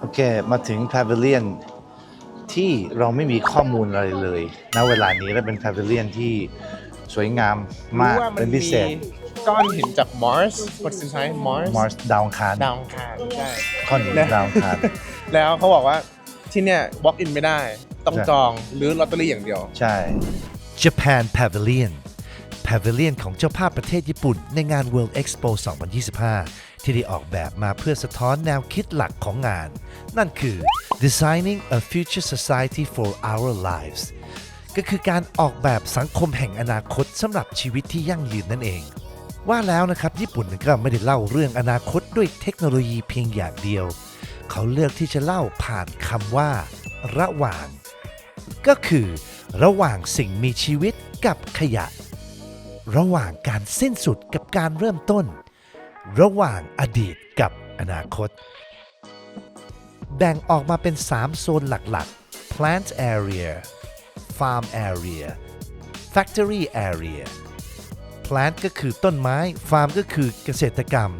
โอเค มาถึงพา v เ l ียนที่เราไม่มีข้อมูลอะไรเลยณเวลานี้และเป็นพา v เ l ียนที่สวยงามมากรู้ว่ามัเป็นนพิเศษมีก้อนหินจากมอร์สบทสุดท้ายมอร์สมอร์สดาวอังคารดาวอังคารใช่ข้อนหินนะดาวอังคารแล้วเขาบอกว่าที่เนี่ย walk in ไม่ได้ ต้องใช่จองหรือลอตเตอรี่อย่างเดียว ใช่ Japan Pavilion Pavilion ของเจ้าภาพประเทศญี่ปุ่น ในงาน World Expo 2025 ที่ได้ออกแบบมาเพื่อสะท้อนแนวคิดหลักของงาน นั่นคือ Designing a Future Society for Our Lives ก็คือการออกแบบสังคมแห่งอนาคตสำหรับชีวิตที่ยั่งยืนนั่นเอง ว่าแล้วนะครับญี่ปุ่นก็ไม่ได้เล่าเรื่องอนาคตด้วยเทคโนโลยีเพียงอย่างเดียว เขาเลือกที่จะเล่าผ่านคำว่า ระหว่าง ก็คือ ระหว่างสิ่งมีชีวิตกับขยะ ระหว่างการสิ้นสุดกับการเริ่มต้น ระหว่างอดีตกับอนาคต แบ่งออกมาเป็น 3 โซนหลักๆ plant area farm area factory area plant ก็คือต้นไม้ farm ก็คือเกษตรกรรม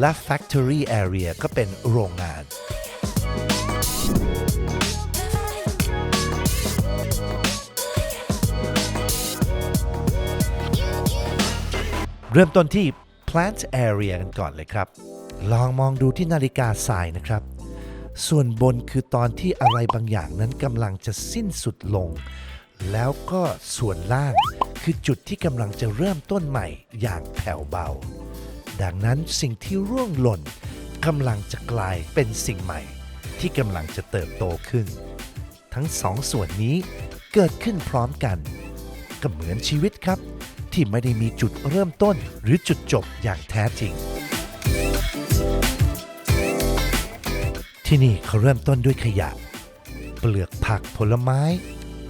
และ factory area ก็เป็นโรงงาน เริ่มต้นที่ plant area กันก่อนเลยครับ ลองมองดูที่นาฬิกาทรายนะครับ ส่วนบนคือตอนที่อะไรบางอย่างนั้นกำลังจะสิ้นสุดลง แล้วก็ส่วนล่างคือจุดที่กำลังจะเริ่มต้นใหม่อย่างแผ่วเบา ดังนั้นสิ่งที่ร่วงหล่นกำลังจะกลายเป็นสิ่งใหม่ ที่กำลังจะเติบโตขึ้น ทั้งสองส่วนนี้เกิดขึ้นพร้อมกัน ก็เหมือนชีวิตครับ ที่ไม่ได้มีจุดเริ่มต้นหรือจุดจบอย่างแท้จริง ที่นี่เขาเริ่มต้นด้วยขยะ เปลือกผักผลไม้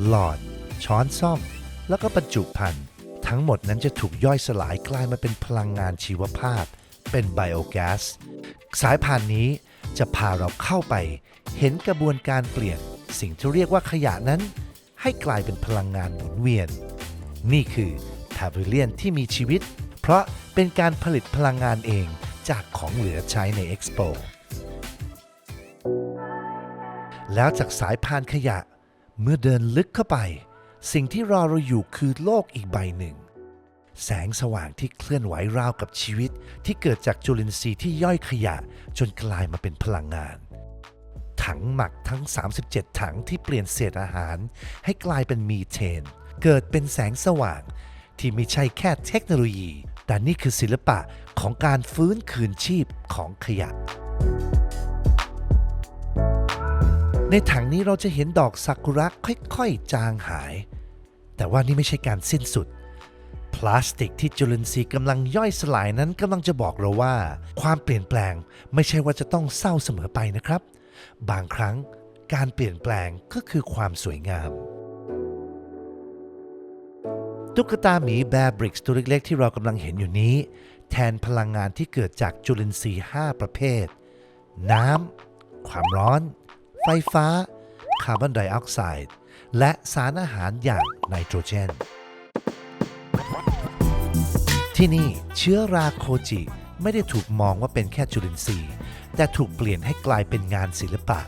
หลอด ช้อนซ่อม แล้วก็บรรจุภัณฑ์ทั้งหมดนั้นจะถูกย่อยสลายกลายมาเป็นพลังงานชีวภาพ เป็นไบโอแก๊สสายพานนี้จะพาเราเข้าไป เห็นกระบวนการเปลี่ยน สิ่งที่เรียกว่าขยะนั้น ให้กลายเป็นพลังงานหมุนเวียน นี่คือา v เ l ียนที่มีชีวิต เพราะเป็นการผลิตพลังงานเองจากของเหลือใช้ในเอ็กซ์โปแล้วจากสายพานขยะ เมื่อเดินลึกเข้าไป สิ่งที่รอเราอยู่คือโลกอีกใบหนึ่ง แสงสว่างที่เคลื่อนไหวราวกับชีวิต ที่เกิดจากจุลินทรีย์ที่ย่อยขยะ จนกลายมาเป็นพลังงาน ถังหมักทั้ง 37 ถังที่เปลี่ยนเศษอาหาร ให้กลายเป็นมีเทน เกิดเป็นแสงสว่าง ที่ไม่ใช่แค่เทคโนโลยี แต่นี่คือศิลปะของการฟื้นคืนชีพของขยะ ในถังนี้เราจะเห็นดอกซากุระค่อยๆ จางหาย แต่ว่านี่ไม่ใช่การสิ้นสุด พลาสติกที่จุลินทรีย์กำลังย่อยสลายนั้นกำลังจะบอกเราว่า ความเปลี่ยนแปลงไม่ใช่ว่าจะต้องเศร้าเสมอไปนะครับ บางครั้งการเปลี่ยนแปลงก็คือความสวยงาม ตุ๊กตาหมีแบร์บริกส์ตัวเล็กๆ ที่เรากำลังเห็นอยู่นี้ แทนพลังงานที่เกิดจากจุลินทรีย์ 5 ประเภท น้ำ ความร้อน ไฟฟ้า คาร์บอนไดออกไซด์ และสารอาหารอย่างไนโตรเจน ที่นี่เชื้อราโคจิ ไม่ได้ถูกมองว่าเป็นแค่จุลินทรีย์ แต่ถูกเปลี่ยนให้กลายเป็นงานศิลปะ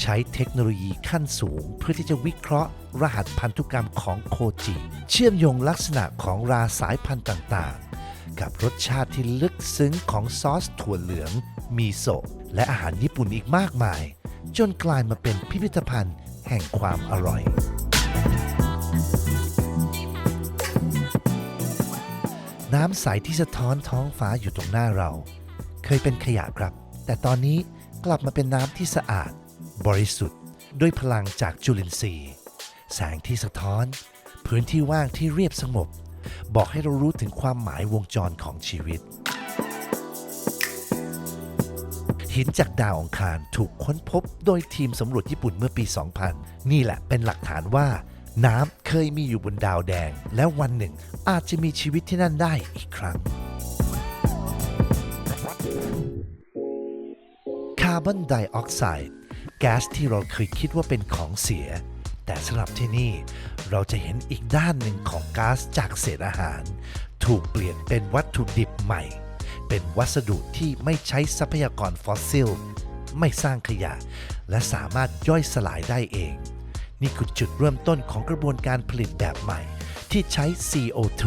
ใช้เทคโนโลยีขั้นสูง เพื่อที่จะวิเคราะห์ รหัสพันธุกรรมของโคจิ เชื่อมโยงลักษณะของราสายพันธุ์ต่างๆ กับรสชาติที่ลึกซึ้งของซอสถั่วเหลือง มีโซะและอาหารญี่ปุ่นอีกมากมาย จนกลายมาเป็นพิพิธภัณฑ์แห่งความอร่อย น้ำใสที่สะท้อนท้องฟ้าอยู่ตรงหน้าเรา เคยเป็นขยะครับ แต่ตอนนี้กลับมาเป็นน้ำที่สะอาด บริสุทธิ์ ด้วยพลังจากจุลินทรีย์ แสงที่สะท้อน พื้นที่ว่างที่เรียบสงบ บอกให้เรารู้ถึงความหมายวงจรของชีวิต หินจากดาวองคารถูกค้นพบโดยทีมสำรวจญี่ปุ่นเมื่อปี 2000 นี่แหละเป็นหลักฐานว่า น้ำเคยมีอยู่บนดาวแดง และวันหนึ่งอาจจะมีชีวิตที่นั่นได้อีกครั้ง คาร์บอนไดออกไซด์แก๊สที่เราเคยคิดว่าเป็นของเสีย แต่สำหรับที่นี่เราจะเห็นอีกด้านหนึ่งของก๊าซจากเศษอาหาร ถูกเปลี่ยนเป็นวัตถุดิบใหม่ เป็นวัสดุที่ไม่ใช้ทรัพยากรฟอสซิล ไม่สร้างขยะ และสามารถย่อยสลายได้เอง นี่คือจุดเริ่มต้นของกระบวนการผลิตแบบใหม่ ที่ใช้ CO2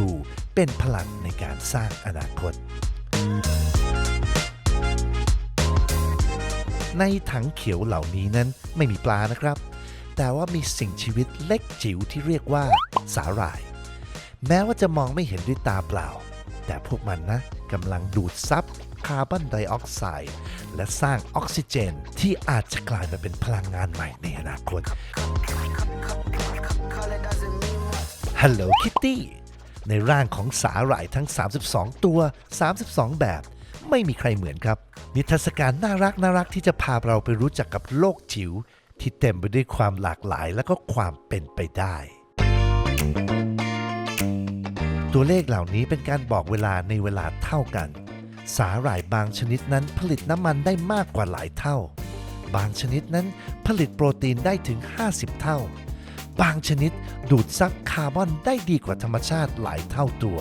เป็นพลังในการสร้างอนาคต ในถังเขียวเหล่านี้นั้นไม่มีปลานะครับ แต่ว่ามีสิ่งชีวิตเล็กจิ๋วที่เรียกว่าสาหร่าย แม้ว่าจะมองไม่เห็นด้วยตาเปล่า แต่พวกมันนะกำลังดูดซับคาร์บอนไดออกไซด์และสร้างออกซิเจนที่อาจจะกลายมาเป็นพลังงานใหม่ในอนาคต ฮัลโหลคิตตี้ในร่างของสาหร่ายทั้ง 32 ตัว 32 แบบ ไม่มีใครเหมือนครับ นิทรรศการน่ารักน่ารักที่จะพาเราไปรู้จักกับโลกจิ๋วที่เต็มไปด้วยความหลากหลายและก็ความเป็นไปได้ ตัวเลขเหล่านี้เป็นการบอกเวลาในเวลาเท่ากัน สาหร่ายบางชนิดนั้นผลิตน้ำมันได้มากกว่าหลายเท่า บางชนิดนั้นผลิตโปรตีนได้ถึง 50 เท่า บางชนิดดูดซับคาร์บอนได้ดีกว่าธรรมชาติหลายเท่าตัว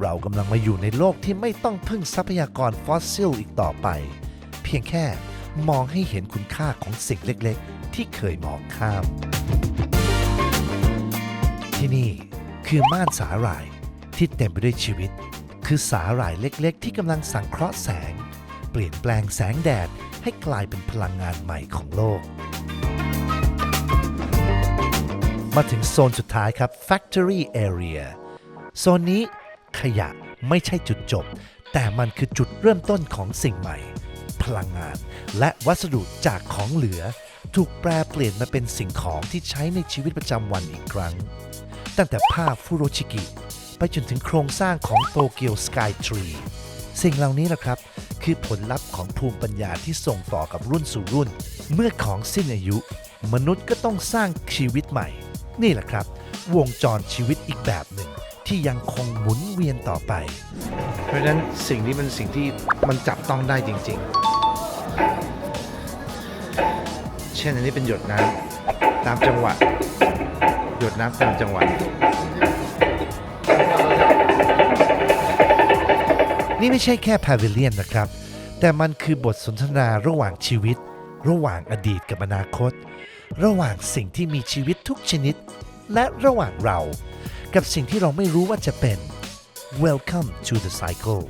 เรากำลังมาอยู่ในโลกที่ไม่ต้องพึ่งทรัพยากรฟอสซิลอีกต่อไป เพียงแค่มองให้เห็นคุณค่าของสิ่งเล็กๆ ที่เคยมองข้าม ที่นี่คือม่านสาหร่ายที่เต็มไปด้วยชีวิต คือสาหร่ายเล็กๆ ที่กำลังสังเคราะห์แสง เปลี่ยนแปลงแสงแดดให้กลายเป็นพลังงานใหม่ของโลก มาถึงโซนสุดท้ายครับ Factory Area โซนนี้ขยะไม่ใช่จุดจบ แต่มันคือจุดเริ่มต้นของสิ่งใหม่ พลังงาน และวัสดุจากของเหลือ ถูกแปลเปลี่ยนมาเป็นสิ่งของที่ใช้ในชีวิตประจำวันอีกครั้ง ตั้งแต่ผ้าฟูโรชิกิ ไปจนถึงโครงสร้างของโตเกียวสกายทรีสิ่งเหล่านี้แหละครับ คือผลลัพธ์ของภูมิปัญญาที่ส่งต่อกับรุ่นสู่รุ่น เมื่อของสิ้นอายุ มนุษย์ก็ต้องสร้างชีวิตใหม่ นี่แหละครับ วงจรชีวิตอีกแบบหนึ่ง ที่ยังคงหมุนเวียนต่อไป เพราะฉะนั้นสิ่งนี้เป็นสิ่งที่มันจับต้องได้จริง ๆ เช่นอันนี้เป็นหยดน้ำตามจังหวะ หยดน้ำตามจังหวะ นี่ไม่ใช่แค่พาวิเลียนนะครับ แต่มันคือบทสนทนาระหว่างชีวิต ระหว่างอดีตกับอนาคต ระหว่างสิ่งที่มีชีวิตทุกชนิด และระหว่างเรา กับสิ่งที่เราไม่รู้ว่าจะเป็น Welcome to the cycle